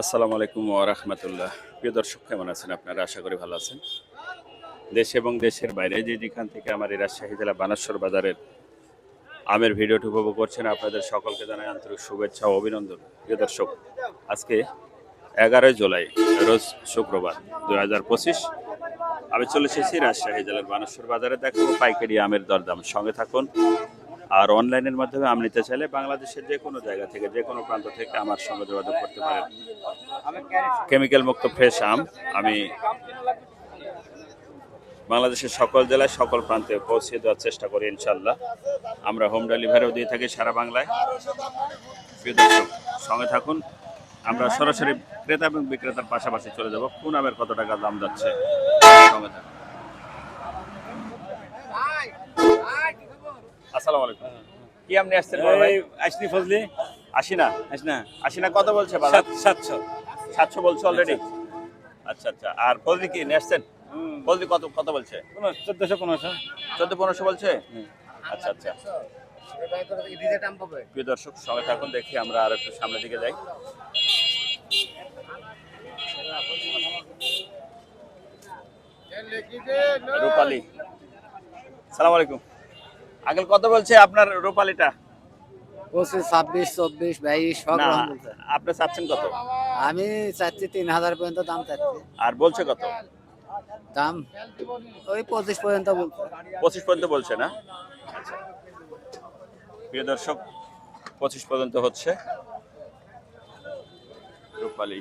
আসসালামু আলাইকুম ওরহমতুল্লাহ প্রিয় দর্শক, কেমন আছেন আপনারা? আশা করি ভালো আছেন। দেশ এবং দেশের বাইরে যে যেখান থেকে আমার এই রাজশাহী জেলা বানেশ্বর বাজারের আমের ভিডিওটি উপভোগ করছেন, আপনাদের সকলকে জানাই আন্তরিক শুভেচ্ছা ও অভিনন্দন। প্রিয় দর্শক, আজকে এগারোই জুলাই, রোজ শুক্রবার দু হাজার পঁচিশ। আমি চলে এসেছি রাজশাহী জেলার বানেশ্বর বাজারে, দেখাবো পাইকারি আমের দরদাম। সঙ্গে থাকুন। আর অনলাইনের মাধ্যমে আমি নিতে চাইলে বাংলাদেশের যে কোনো জায়গা থেকে, যে কোনো প্রান্ত থেকে আমার সঙ্গে যোগাযোগ করতে পারেন। কেমিক্যাল মুক্ত ফ্রেশ আম, আমি বাংলাদেশের সকল জেলায় সকল প্রান্তে পৌঁছে দেওয়ার চেষ্টা করি ইনশাল্লাহ আমরা হোম ডেলিভারিও দিয়ে থাকি সারা বাংলায়। সঙ্গে থাকুন। আমরা সরাসরি ক্রেতা এবং বিক্রেতার পাশাপাশি চলে যাব। কোন আমের কত টাকা দাম যাচ্ছে? সঙ্গে থাকুন। আসসালামু আলাইকুম। কি আপনি আসছেন বড় ভাই? আসনি ফজলি। না? আস না। না কত বলছে সাতশো। সাতশো বলছে অলরেডি আচ্ছা আচ্ছা। আর ফজলি কি নিয়ে আসছেন? ফজলি কত কত বলছে? চোদ্দশো পনেরোশো। চোদ্দ পনেরোশো বলছে? আচ্ছা আচ্ছা। প্রিয় দর্শক সঙ্গে থাকুন দেখি আমরা আর একটু সামনের দিকে যাই। রূপালি। সালাম আলাইকুম। আঙ্কেল কত বলছে আপনার রূপালিটা? পঁচিশ ছাব্বিশ চব্বিশ বাইশ সব রকম বলছে। আপনি চাচ্ছেন কত? আমি চাচ্ছি তিন হাজার পর্যন্ত দাম চাচ্ছি। আর বলছে কত? দাম ওই পঁচিশ পর্যন্ত বলছে। পঁচিশ পর্যন্ত বলছে না? আচ্ছা। প্রিয় দর্শক পঁচিশ পর্যন্ত হচ্ছে রূপালি।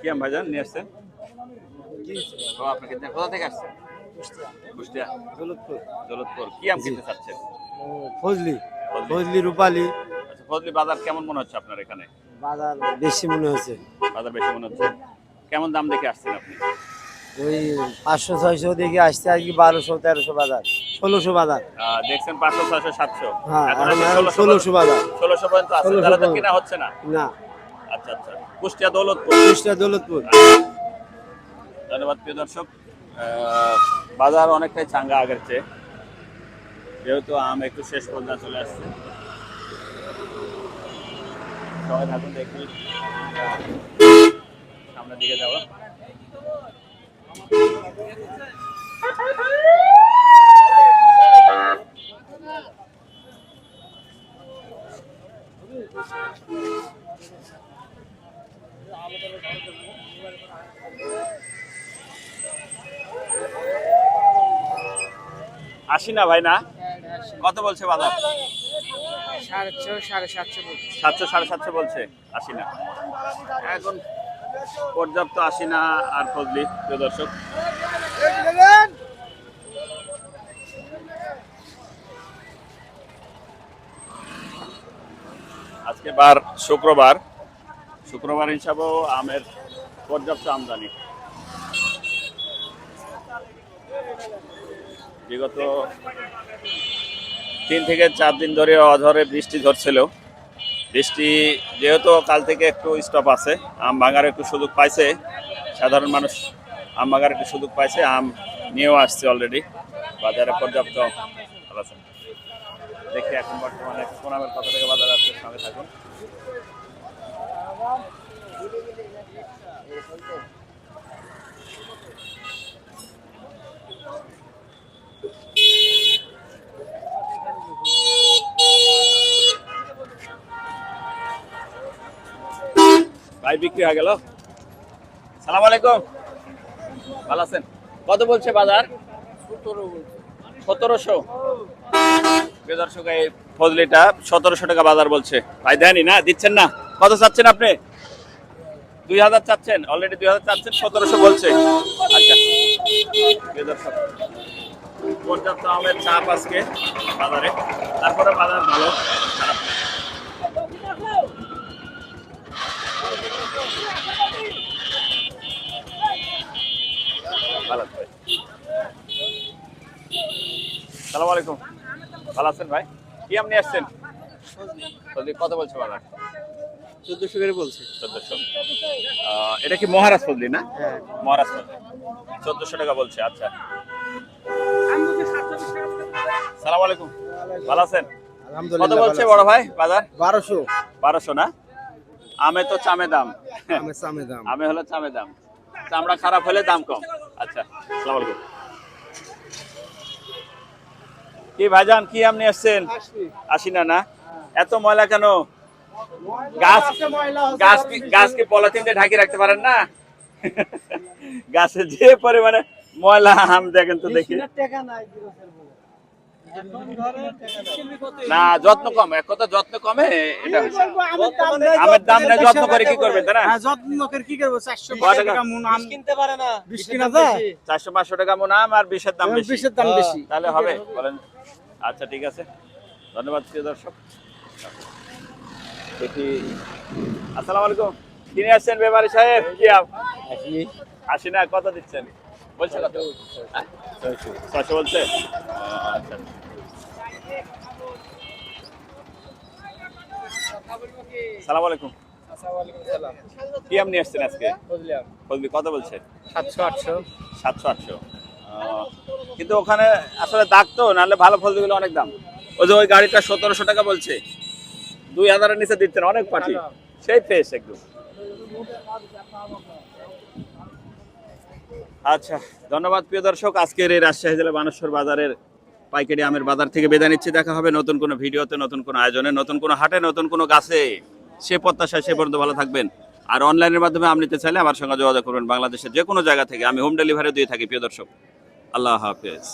কি আম ভাইজান নিয়ে আসছেন? ও আপনাকে কোথা থেকে আসছেন? কুষ্টিয়া। দৌলতপুর কি আম কিনতে চাচ্ছেন? ফজলি। ফজলি। আচ্ছা ফজলি বাজার কেমন মনে হচ্ছে আপনার এখানে? বাজার বেশি মনে হচ্ছে। বাজার বেশি মনে হচ্ছে। কেমন দাম দেখে আসছেন আপনি? ওই পাঁচশো ছয়শো আসছে আর কি বারোশো তেরোশো বাজার। ষোলোশো বাজার। দেখছেন পাঁচশো ছয়শো সাতশো। হ্যাঁ ষোলোশো বাজার। ষোলোশো পর্যন্ত আছে। তাহলে তো কেনা হচ্ছে না? না। আচ্ছা আচ্ছা। কুষ্টিয়া দৌলতপুর। কুষ্টিয়া দৌলতপুর। ধন্যবাদ প্রিয় দর্শক। বাজার অনেকটাই চাঙ্গা আগের চেয়ে। যেহেতু আম একটু শেষ পর্যায়ে চলে আসছে। সবাই থাকুন, দেখি। সামনের দিকে যাব। আসি না ভাই না? কত বলছে বাজার? সাতশো সাড়ে সাতশো বলছে আসি না। এখন পর্যাপ্ত আসি না আর ফজলি প্রিয় দর্শক। আজকে বার শুক্রবার। শুক্রবার হিসাবেও আমের পর্যাপ্ত আমদানি। বিগত তিন থেকে চার দিন ধরে অঝরে বৃষ্টি ধরছিল। বৃষ্টি যেহেতু কাল থেকে একটু স্টপ আছে, আম ভাঙার একটু সুযোগ পাইছে। সাধারণ মানুষ আম ভাঙার একটু সুযোগ পাইছে, আম নিয়েও আসছে অলরেডি বাজারে পর্যাপ্ত আছে। দেখি এখন বর্তমানে কোন আমের কত টাকা বাজার আছে, সঙ্গে থাকুন। ভাই বিক্রি হয়ে গেল। সালাম আলাইকুম। ভালো আছেন? কত বলছে বাজার? সতেরোশো। দর্শক এই ফজলিটা সতেরোশো টাকা বাজার বলছে। ভাই দেয়নি না দিচ্ছেন না। কত চাচ্ছেন আপনি? দুই হাজার চাচ্ছেন অলরেডি দুই হাজার চাচ্ছেন সতেরোশো বলছে। আচ্ছা। দর্শক পর্যাপ্ত আমের চাপ আজকে বাজারে। তারপরে বাজার ভালো খারাপ ভালো আছেন ভাই। সালাম আলাইকুম। ভালো আছেন ভাই? কি আপনি আসছেন? কত বলছে বাজার চোদ্দশো করে বলছে। চোদ্দশো। এটা কি মহারাজ ফজলি না? হ্যাঁ। মহারাজ ফজলি। চোদ্দশো টাকা বলছে আচ্ছা। সালাম আলাইকুম। ভালো আছেন? কত বলছে বড় ভাই বাজার? বারোশো। বারোশো না? আমে তো চামে দাম। আমে হলো চামে দাম। চামড়া খারাপ হলে দাম কম। আচ্ছা আসসালামু আলাইকুম। কি ভাইজান, কি আপনি আসছেন আসি না না? এত ময়লা কেন? গাছ গাছ কি, গাছ পলিথিন দিয়ে ঢাকি রাখতে পারেন না? গাছে যে পরিমাণে ময়লা আম দেখেন তো দেখি। না যত্ন কম। এক কথা যত্ন কমে এটা আমের দাম নেই যত্ন করে কি করবেন তাই না? হ্যাঁ, যত্ন করে কি করব? চারশো কয় টাকা? কিনতে পারে না। বিশ কিনা যায়? চারশো পাঁচশো টাকা মন আম আর বিষের দাম বেশি। বিশের দাম বেশি। তাহলে হবে বলেন। আচ্ছা ঠিক আছে। ধন্যবাদ প্রিয় দর্শক। দেখি। আসসালামু আলাইকুম। কিনে আসছেন ব্যাপারী সাহেব? কি আশি না কত দিচ্ছেন। বলছে কত? হ্যাঁ? ছয়শো বলছে? আচ্ছা সালাম আলাইকুম। কি আম নিয়ে আসছেন আজকে? ফজলি কত বলছে? সাতশো আটশো। সাতশো আটশো। কিন্তু ওখানে আসলে দাগ তো নাহলে ভালো ফল দিগুলো অনেক দাম। ওই যে ওই গাড়িটা সতেরোশো টাকা বলছে। দুই হাজারের নিচে দিচ্ছেন অনেক পার্টি। সেই ফ্রেশ একদম। আচ্ছা ধন্যবাদ প্রিয় দর্শক। আজকের এই রাজশাহী জেলা বানেশ্বর বাজারের পাইকারি আমের বাজার থেকে বেদা নিচ্ছি। দেখা হবে নতুন কোনো ভিডিওতে, নতুন কোনো আয়োজনে, নতুন কোনো হাটে, নতুন কোনো গাছে। সে প্রত্যাশায় সে পর্যন্ত ভালো থাকবেন। আর অনলাইনের মাধ্যমে আম নিতে চাইলে আমার সঙ্গে যোগাযোগ করবেন বাংলাদেশের যে কোনো জায়গা থেকে। আমি হোম ডেলিভারি দিয়ে থাকি প্রিয় দর্শক। আল্লাহ হাফেজ।